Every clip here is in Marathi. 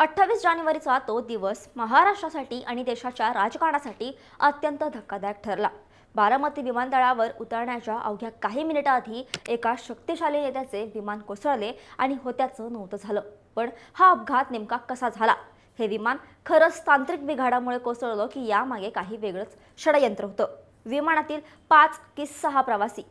अठ्ठावीस जानेवारीचा तो दिवस महाराष्ट्रासाठी आणि देशाच्या राजकारणासाठी अत्यंत धक्कादायक ठरला. बारामती विमानतळावर उतरण्याच्या अवघ्या काही मिनिटाआधी एका शक्तिशाली नेत्याचे विमान कोसळले आणि होत्याचं नव्हतं झालं. पण हा अपघात नेमका कसा झाला? हे विमान खरंच तांत्रिक बिघाडामुळे कोसळलं की यामागे काही वेगळंच षडयंत्र होतं. विमानातील पाच की सहा प्रवासी.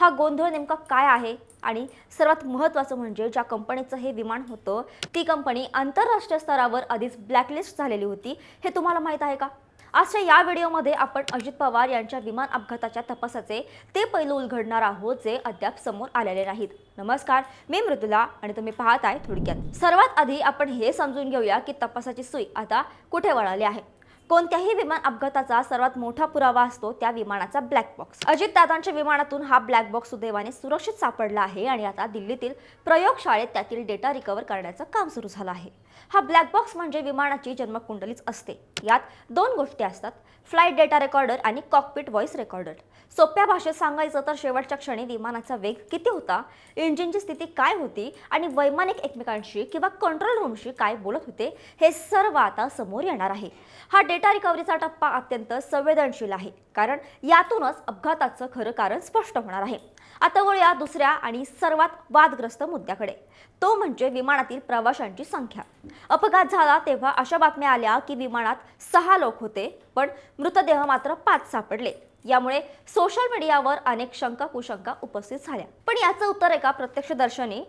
हा गोंधळ नेमका काय आहे? आणि सर्वात महत्त्वाचं म्हणजे ज्या कंपनीचं हे विमान होतं ती कंपनी आंतरराष्ट्रीय स्तरावर आधीच ब्लॅकलिस्ट झालेली होती. हे तुम्हाला माहीत आहे का? आजच्या या व्हिडिओमध्ये आपण अजित पवार यांच्या विमान अपघाताच्या तपासाचे ते पैलू उलगडणार आहोत जे अद्याप समोर आलेले नाहीत. नमस्कार मी मृदुला आणि तुम्ही पाहत आहे थोडक्यात. सर्वात आधी आपण हे समजून घेऊया की तपासाची सुई आता कुठे वळाली आहे. कोणत्याही विमान अपघाताचा सर्वात मोठा पुरावा असतो त्या विमानाचा ब्लॅक बॉक्स अजित दादांच्या विमानातून हा ब्लॅक बॉक्स सुदैवाने सुरक्षित सापडला आहे आणि आता दिल्लीतील प्रयोगशाळेत त्यातील डेटा रिकव्हर करण्याचं काम सुरू झालं आहे. हा ब्लॅक बॉक्स म्हणजे विमानाची जन्मकुंडलीच असते. यात दोन गोष्टी असतात फ्लाईट डेटा रेकॉर्डर आणि कॉकपिट व्हॉइस रेकॉर्डर सोप्या भाषेत सांगायचं तर शेवटच्या क्षणी विमानाचा वेग किती होता इंजिनची स्थिती काय होती आणि वैमानिक एकमेकांशी किंवा कंट्रोल रूमशी काय बोलत होते हे सर्व आता समोर येणार आहे. हा डेटा रिकव्हरीचा टप्पा अत्यंत संवेदनशील आहे. कारण यातूनच अपघाताचं खरं कारण स्पष्ट होणार आहे. आता वळूया दुसऱ्या आणि सर्वात वादग्रस्त मुद्द्याकडे. तो म्हणजे विमानातील प्रवाशांची संख्या. अपघात झाला तेव्हा अशा बातम्या आल्या की विमानात सहा लोक होते पण मृतदेह मात्र पाच सापडले. यामुळे सोशल मीडियावर अनेक शंका कुशंका उपस्थित झाल्या. पण याचं उत्तर एका प्रत्यक्षदर्शनी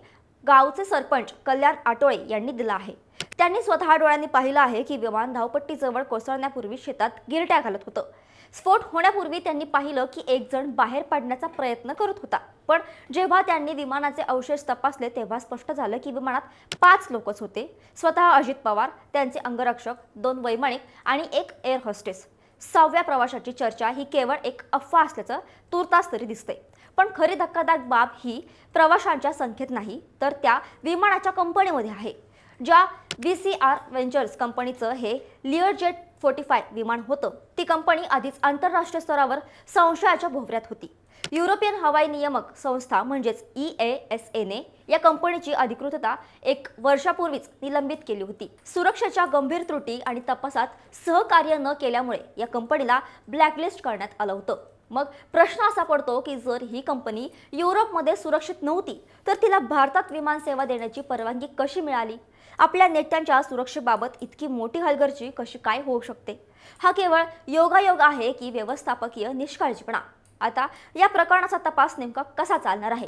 गावचे सरपंच कल्याण आटोळे यांनी दिलं आहे. त्यांनी स्वतः डोळ्यांनी पाहिलं आहे की विमान धावपट्टीजवळ कोसळण्यापूर्वी शेतात गिरट्या घालत होतं. स्फोट होण्यापूर्वी त्यांनी पाहिलं की एक जण बाहेर पडण्याचा प्रयत्न करत होता. पण जेव्हा त्यांनी विमानाचे अवशेष तपासले तेव्हा स्पष्ट झालं की विमानात पाच लोकच होते. स्वतः अजित पवार त्यांचे अंगरक्षक दोन वैमानिक आणि एक एअर होस्टेस सहाव्या प्रवाशाची चर्चा ही केवळ एक अफवा असल्याचं तुर्तास तरी दिसते पण खरी धक्कादायक बाब ही प्रवाशांच्या संख्येत नाही तर त्या विमानाच्या कंपनीमध्ये आहे ज्या व्ही सी आर व्हेंचर्स कंपनीचं हे लिअरजेट फोर्टी फाय विमान होतं. ती कंपनी आधीच आंतरराष्ट्रीय स्तरावर संशयाच्या भोवऱ्यात होती. युरोपियन हवाई नियामक संस्था म्हणजेच ई ए एस एने या कंपनीची अधिकृतता एक वर्षापूर्वीच निलंबित केली होती. सुरक्षेच्या गंभीर त्रुटी आणि तपासात सहकार्य न केल्यामुळे या कंपनीला ब्लॅकलिस्ट करण्यात आलं होतं. मग प्रश्न असा पडतो की जर ही कंपनी युरोपमध्ये सुरक्षित नव्हती तर तिला भारतात विमान सेवा देण्याची परवानगी कशी मिळाली? आपल्या नेत्यांच्या सुरक्षेबाबत इतकी मोठी हलगर्जी कशी काय होऊ शकते? हा केवळ योगायोग आहे की व्यवस्थापकीय निष्काळजीपणा? आता या प्रकरणाचा तपास नेमका कसा चालणार आहे?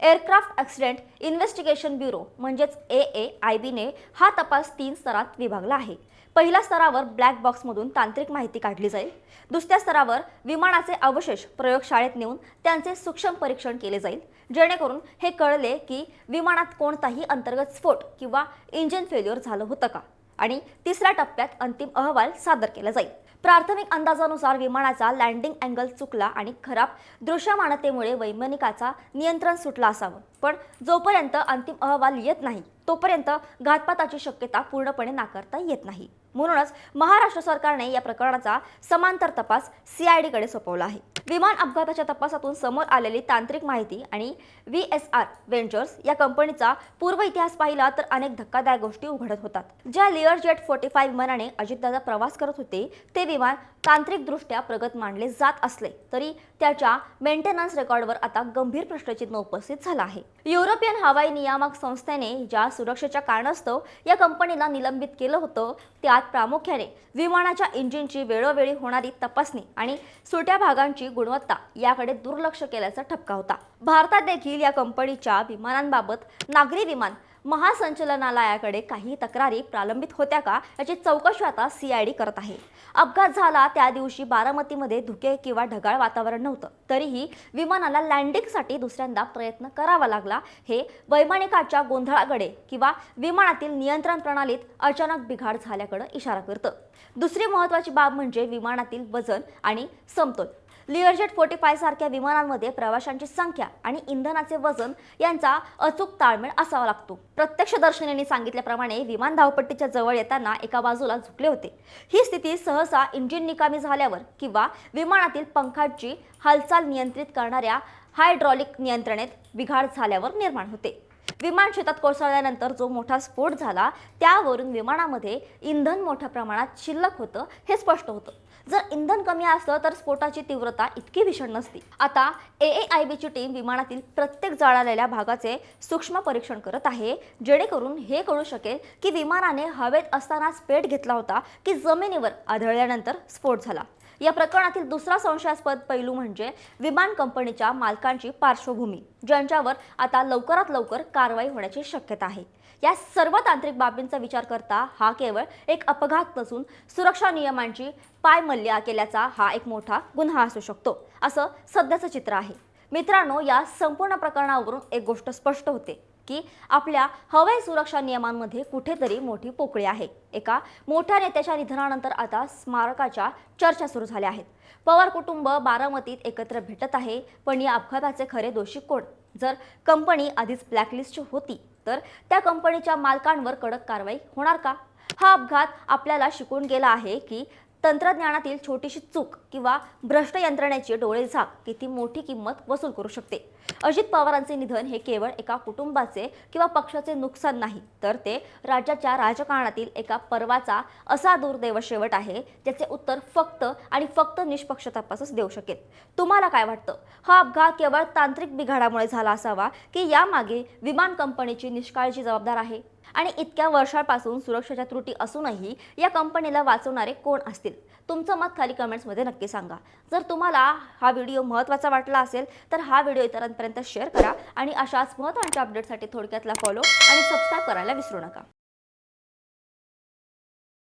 एअरक्राफ्ट ॲक्सिडेंट इन्व्हेस्टिगेशन ब्युरो म्हणजेच ए ए आय बीने हा तपास तीन स्तरात विभागला आहे. पहिल्या स्तरावर ब्लॅक बॉक्समधून तांत्रिक माहिती काढली जाईल. दुसऱ्या स्तरावर विमानाचे अवशेष प्रयोगशाळेत नेऊन त्यांचे सूक्ष्म परीक्षण केले जाईल. जेणेकरून हे कळले की विमानात कोणताही अंतर्गत स्फोट किंवा इंजिन फेल्युअर झालं होतं का? आणि तिसऱ्या टप्प्यात अंतिम अहवाल सादर केला जाईल. प्राथमिक अंदाजानुसार विमानाचा लँडिंग अँगल चुकला आणि खराब दृश्यमानतेमुळे वैमानिकाचा नियंत्रण सुटला असावं. पण जोपर्यंत अंतिम अहवाल येत नाही तोपर्यंत घातपाताची शक्यता पूर्णपणे नाकारता येत नाही. म्हणूनच महाराष्ट्र सरकारने या प्रकरणाचा समांतर तपास सीआयडीकडे सोपवला आहे. विमान अपघाताच्या तपासातून समोर आलेली तांत्रिक माहिती आणि व्ही एस आर व्हेंचर्स या कंपनीचा पूर्व इतिहास पाहिला तर अनेक धक्कादायक गोष्टी उघडत होतात. ज्या लिअर जेट फोर्टी फाईव्ह विमानाने अजितदादा प्रवास करत होते ते विमान तांत्रिकदृष्ट्या प्रगत मानले जात असले तरी त्याच्या मेंटेनन्स रेकॉर्डवर आता गंभीर प्रश्नचिन्ह उपस्थित झालं आहे. युरोपियन हवाई नियामक संस्थेने ज्या सुरक्षेच्या कारणास्तव या कंपनीला निलंबित केलं होतं त्यात प्रामुख्याने विमानाच्या इंजिनची वेळोवेळी होणारी तपासणी आणि सुट्या भागांची गुणवत्ता याकडे दुर्लक्ष केल्याचा ठपका होता. भारतात देखील या कंपनीच्या विमानांबाबत नागरी विमान महासंचलनालयाकडे काही तक्रारी प्रलंबित होत्या का याची चौकशी आता सीआयडी करत आहे. अपघात झाला त्या दिवशी बारामतीमध्ये धुके किंवा ढगाळ वातावरण नव्हतं. तरीही विमानाला लँडिंगसाठी दुसऱ्यांदा प्रयत्न करावा लागला. हे वैमानिकाच्या गोंधळाकडे किंवा विमानातील नियंत्रण प्रणालीत अचानक बिघाड झाल्याकडे इशारा करतं. दुसरी महत्त्वाची बाब म्हणजे विमानातील वजन आणि समतोल. लिअरजेट फोर्टी फाय सारख्या विमानांमध्ये प्रवाशांची संख्या आणि इंधनाचे वजन यांचा अचूक ताळमेळ असावा लागतो. प्रत्यक्षदर्शनीने सांगितल्याप्रमाणे विमान धावपट्टीच्या जवळ येताना एका बाजूला झुकले होते. ही स्थिती सहसा इंजिन निकामी झाल्यावर किंवा विमानातील पंखाची हालचाल नियंत्रित करणाऱ्या हायड्रॉलिक नियंत्रणेत बिघाड झाल्यावर निर्माण होते. विमान शेतात कोसळल्यानंतर जो मोठा स्फोट झाला त्यावरून विमानामध्ये इंधन मोठ्या प्रमाणात शिल्लक होतं हे स्पष्ट होतं. जर इंधन कमी असतं तर स्फोटाची तीव्रता इतकी भीषण नसती. आता ए ए आय बीची टीम विमानातील प्रत्येक जाळालेल्या भागाचे सूक्ष्म परीक्षण करत आहे जेणेकरून हे कळू शकेल की विमानाने हवेत असतानाच पेट घेतला होता की जमिनीवर आढळल्यानंतर स्फोट झाला. या प्रकरणातील दुसरा संशयास्पद पैलू म्हणजे विमान कंपनीच्या मालकांची पार्श्वभूमी ज्यांच्यावर आता लवकरात लवकर कारवाई होण्याची शक्यता आहे. या सर्व तांत्रिक बाबींचा विचार करता हा केवळ एक अपघात नसून सुरक्षा नियमांची पायमल्ल्या केल्याचा हा एक मोठा गुन्हा असू शकतो असं सध्याचं चित्र आहे. मित्रांनो या संपूर्ण प्रकरणावरून एक गोष्ट स्पष्ट होते की आपल्या हवाई सुरक्षा नियमांमध्ये कुठेतरी मोठी पोकळी आहे. एका मोठ्या नेत्याच्या निधनानंतर आता स्मारकाच्या चर्चा सुरू झाल्या आहेत. पवार कुटुंब बारामतीत एकत्र भेटत आहे पण या अपघाताचे खरे दोषी कोण? जर कंपनी आधीच ब्लॅकलिस्ट होती तर त्या कंपनीच्या मालकांवर कडक कारवाई होणार का? हा अपघात आपल्याला शिकून गेला आहे की तंत्रज्ञानातील छोटीशी चूक किंवा भ्रष्ट यंत्रणेची डोळे झाक किती मोठी किंमत वसूल करू शकते. अजित पवारांचे निधन हे केवळ एका कुटुंबाचे किंवा पक्षाचे नुकसान नाही तर ते राज्याच्या राजकारणातील एका पर्वाचा असा दुर्दैव शेवट आहे ज्याचे उत्तर फक्त आणि फक्त निष्पक्ष तपासच देऊ शकेल. तुम्हाला काय वाटतं? हा अपघात केवळ तांत्रिक बिघाडामुळे झाला असावा की यामागे विमान कंपनीची निष्काळजी जबाबदार आहे? आणि इतक्या वर्षांपासून सुरक्षेच्या त्रुटी असूनही या कंपनीला वाचवणारे कोण असतील? तुमचं मत खाली कमेंट्समध्ये नक्की सांगा. जर तुम्हाला हा व्हिडिओ महत्त्वाचा वाटला असेल तर हा व्हिडिओ इतरांपर्यंत शेअर करा आणि अशाच महत्त्वाच्या अपडेटसाठी थोडक्यातला फॉलो आणि सबस्क्राईब करायला विसरू नका.